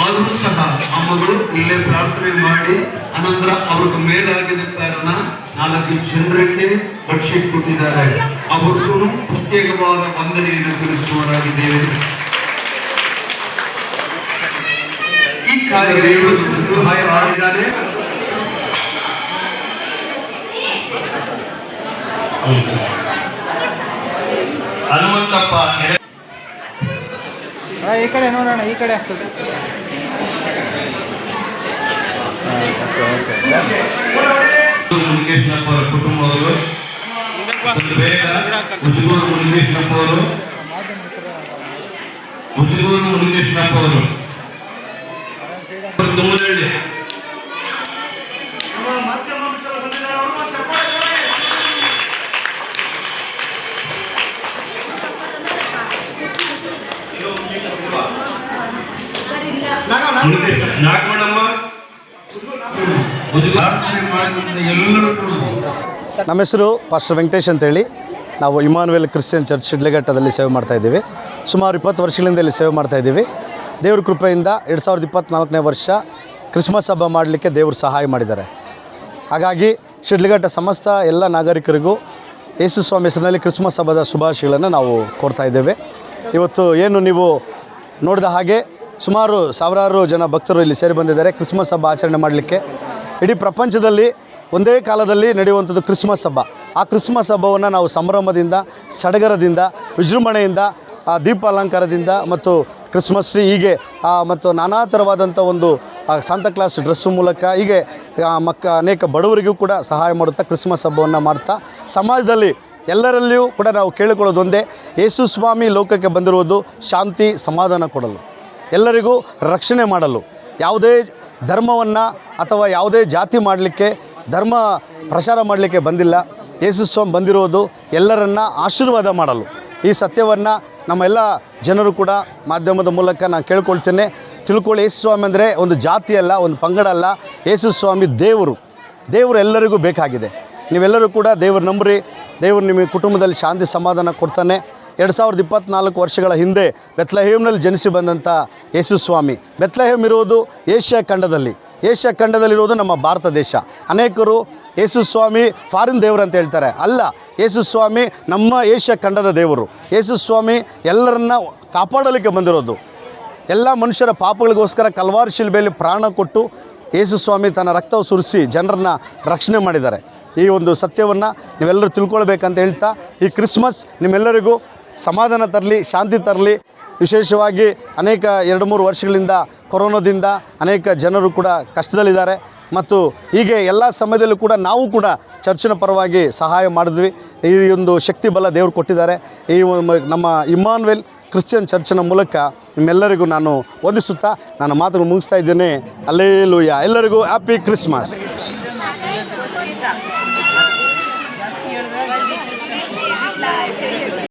ಆದರೂ ಸಹ ಅಮ್ಮಗಳು ಇಲ್ಲೇ ಪ್ರಾರ್ಥನೆ ಮಾಡಿ, ಅನಂತರ ಅವ್ರಿಗೆ ಮೇಲಾಗಿದ ಕಾರಣ ನಾಲ್ಕು ಜನರಿಗೆ ಬಡ್ಶೀಟ್ ಕೊಟ್ಟಿದ್ದಾರೆ. ಅವ್ರಿಗೂ ಪ್ರತ್ಯೇಕವಾದ ವಂದನೆಯನ್ನು ತಿಳಿಸುವರಾಗಿದ್ದೇವೆ ಈ ಕಾರ್ಯ ಸಹಾಯ ಮಾಡಿದ್ದಾರೆ. ಹನುಮಂತಪ್ಪ ಈ ಕಡೆ ನೋಡೋಣ ಈ ಕಡೆ ಆಗ್ತದೆ ಮುನಿಕೇಶ್ನಪ್ಪ ಅವರ ಕುಟುಂಬವರು ಒಂದು ಬೇಗ ಉಜ್ಗೂರು ಮುನಿಕೇಶ್ನಪ್ಪ ಅವರು ತುಂಬ ಮುನಿಕೇಶ್ನಪ್ಪ ನಾಗಮಣಮ್ಮ ನಮ್ಮ ಹೆಸರು ಪಾಸ್ಟರ್ ವೆಂಕಟೇಶ್ ಅಂತೇಳಿ. ನಾವು ಇಮಾನುವೆಲ್ ಕ್ರಿಶ್ಚಿಯನ್ ಚರ್ಚ್ ಶಿಡ್ಲಘಟ್ಟದಲ್ಲಿ ಸೇವೆ ಮಾಡ್ತಾ ಇದ್ದೀವಿ. ಸುಮಾರು ಇಪ್ಪತ್ತು ವರ್ಷಗಳಿಂದ ಇಲ್ಲಿ ಸೇವೆ ಮಾಡ್ತಾ ಇದ್ದೀವಿ. ದೇವ್ರ ಕೃಪೆಯಿಂದ ಎರಡು ಸಾವಿರದ ಇಪ್ಪತ್ತ್ನಾಲ್ಕನೇ ವರ್ಷ ಕ್ರಿಸ್ಮಸ್ ಹಬ್ಬ ಮಾಡಲಿಕ್ಕೆ ದೇವರು ಸಹಾಯ ಮಾಡಿದ್ದಾರೆ. ಹಾಗಾಗಿ ಶಿಡ್ಲಘಟ್ಟ ಸಮಸ್ತ ಎಲ್ಲ ನಾಗರಿಕರಿಗೂ ಯೇಸು ಸ್ವಾಮಿ ಹೆಸರಿನಲ್ಲಿ ಕ್ರಿಸ್ಮಸ್ ಹಬ್ಬದ ಶುಭಾಶಯಗಳನ್ನು ನಾವು ಕೋರ್ತಾ ಇದ್ದೇವೆ. ಇವತ್ತು ಏನು ನೀವು ನೋಡಿದ ಹಾಗೆ ಸುಮಾರು ಸಾವಿರಾರು ಜನ ಭಕ್ತರು ಇಲ್ಲಿ ಸೇರಿ ಬಂದಿದ್ದಾರೆ. ಕ್ರಿಸ್ಮಸ್ ಹಬ್ಬ ಆಚರಣೆ ಮಾಡಲಿಕ್ಕೆ. ಇಡೀ ಪ್ರಪಂಚದಲ್ಲಿ ಒಂದೇ ಕಾಲದಲ್ಲಿ ನಡೆಯುವಂಥದ್ದು ಕ್ರಿಸ್ಮಸ್ ಹಬ್ಬ. ಆ ಕ್ರಿಸ್ಮಸ್ ಹಬ್ಬವನ್ನು ನಾವು ಸಂಭ್ರಮದಿಂದ ಸಡಗರದಿಂದ ವಿಜೃಂಭಣೆಯಿಂದ ಆ ದೀಪ ಅಲಂಕಾರದಿಂದ ಮತ್ತು ಕ್ರಿಸ್ಮಸ್ ಟ್ರೀ ಹೀಗೆ ಮತ್ತು ನಾನಾ ಥರವಾದಂಥ ಒಂದು ಆ, ಸಾಂತಾಕ್ಲಾಸ್ ಡ್ರೆಸ್ಸು ಮೂಲಕ ಹೀಗೆ ಮಕ್ಕ ಅನೇಕ ಬಡವರಿಗೂ ಕೂಡ ಸಹಾಯ ಮಾಡುತ್ತಾ ಕ್ರಿಸ್ಮಸ್ ಹಬ್ಬವನ್ನು ಮಾಡ್ತಾ ಸಮಾಜದಲ್ಲಿ ಎಲ್ಲರಲ್ಲಿಯೂ ಕೂಡ ನಾವು ಕೇಳಿಕೊಳ್ಳೋದು ಒಂದೇ ಯೇಸು ಸ್ವಾಮಿ ಲೋಕಕ್ಕೆ ಬಂದಿರುವುದು ಶಾಂತಿ ಸಮಾಧಾನ ಕೊಡಲು. ಎಲ್ಲರಿಗೂ ರಕ್ಷಣೆ ಮಾಡಲು. ಯಾವುದೇ ಧರ್ಮವನ್ನು ಅಥವಾ ಯಾವುದೇ ಜಾತಿ ಮಾಡಲಿಕ್ಕೆ, ಧರ್ಮ ಪ್ರಚಾರ ಮಾಡಲಿಕ್ಕೆ ಬಂದಿಲ್ಲ. ಯೇಸು ಸ್ವಾಮಿ ಬಂದಿರೋದು ಎಲ್ಲರನ್ನ ಆಶೀರ್ವಾದ ಮಾಡಲು. ಈ ಸತ್ಯವನ್ನು ನಮ್ಮೆಲ್ಲ ಜನರು ಕೂಡ ಮಾಧ್ಯಮದ ಮೂಲಕ ನಾನು ಕೇಳ್ಕೊಳ್ತೇನೆ. ತಿಳ್ಕೊಳ್ಳಿ, ಯೇಸು ಸ್ವಾಮಿ ಅಂದರೆ ಒಂದು ಜಾತಿ ಅಲ್ಲ, ಒಂದು ಪಂಗಡ ಅಲ್ಲ. ಯೇಸು ಸ್ವಾಮಿ ದೇವರು. ದೇವರು ಎಲ್ಲರಿಗೂ ಬೇಕಾಗಿದೆ. ನೀವೆಲ್ಲರೂ ಕೂಡ ದೇವರು ನಂಬ್ರಿ. ದೇವರು ನಿಮಗೆ ಕುಟುಂಬದಲ್ಲಿ ಶಾಂತಿ ಸಮಾಧಾನ ಕೊಡ್ತಾನೆ. ಎರಡು ಸಾವಿರದ ಇಪ್ಪತ್ತ್ನಾಲ್ಕು ವರ್ಷಗಳ ಹಿಂದೆ ಬೆತ್ಲಹೇಮ್ನಲ್ಲಿ ಜನಿಸಿ ಬಂದಂಥ ಯೇಸುಸ್ವಾಮಿ. ಬೆತ್ಲಹೇಮ್ ಇರುವುದು ಏಷ್ಯಾ ಖಂಡದಲ್ಲಿ. ಏಷ್ಯಾ ಖಂಡದಲ್ಲಿರುವುದು ನಮ್ಮ ಭಾರತ ದೇಶ. ಅನೇಕರು ಯೇಸುಸ್ವಾಮಿ ಫಾರಿನ್ ದೇವರು ಅಂತ ಹೇಳ್ತಾರೆ. ಅಲ್ಲ ಯೇಸು ಸ್ವಾಮಿ ನಮ್ಮ ಏಷ್ಯಾ ಖಂಡದ ದೇವರು. ಯೇಸು ಸ್ವಾಮಿ ಎಲ್ಲರನ್ನ ಕಾಪಾಡಲಿಕ್ಕೆ ಬಂದಿರೋದು. ಎಲ್ಲ ಮನುಷ್ಯರ ಪಾಪಗಳಿಗೋಸ್ಕರ ಕಲ್ವಾರ್ ಶಿಲ್ಬೆಯಲ್ಲಿ ಪ್ರಾಣ ಕೊಟ್ಟು ಯೇಸುಸ್ವಾಮಿ ತನ್ನ ರಕ್ತವು ಸುರಿಸಿ ಜನರನ್ನ ರಕ್ಷಣೆ ಮಾಡಿದ್ದಾರೆ. ಈ ಒಂದು ಸತ್ಯವನ್ನು ನೀವೆಲ್ಲರೂ ತಿಳ್ಕೊಳ್ಬೇಕಂತ ಹೇಳ್ತಾ, ಈ ಕ್ರಿಸ್ಮಸ್ ನಿಮ್ಮೆಲ್ಲರಿಗೂ ಸಮಾಧಾನ ತರಲಿ, ಶಾಂತಿ ತರಲಿ. ವಿಶೇಷವಾಗಿ ಅನೇಕ ಎರಡು ಮೂರು ವರ್ಷಗಳಿಂದ ಕೊರೋನಾದಿಂದ ಅನೇಕ ಜನರು ಕೂಡ ಕಷ್ಟದಲ್ಲಿದ್ದಾರೆ. ಮತ್ತು ಹೀಗೆ ಎಲ್ಲ ಸಮಯದಲ್ಲೂ ಕೂಡ ನಾವು ಕೂಡ ಚರ್ಚಿನ ಪರವಾಗಿ ಸಹಾಯ ಮಾಡಿದ್ವಿ. ಈ ಒಂದು ಶಕ್ತಿ ಬಲ ದೇವರು ಕೊಟ್ಟಿದ್ದಾರೆ. ಈ ನಮ್ಮ ಇಮಾನ್ವೆಲ್ ಕ್ರಿಶ್ಚಿಯನ್ ಚರ್ಚಿನ ಮೂಲಕ ನಿಮ್ಮೆಲ್ಲರಿಗೂ ನಾನು ವಂದಿಸುತ್ತಾ ನನ್ನ ಮಾತುಗಳು ಮುಗಿಸ್ತಾ ಇದ್ದೇನೆ. ಅಲ್ಲೇಲೂಯ. ಎಲ್ಲರಿಗೂ ಹ್ಯಾಪಿ ಕ್ರಿಸ್ಮಸ್.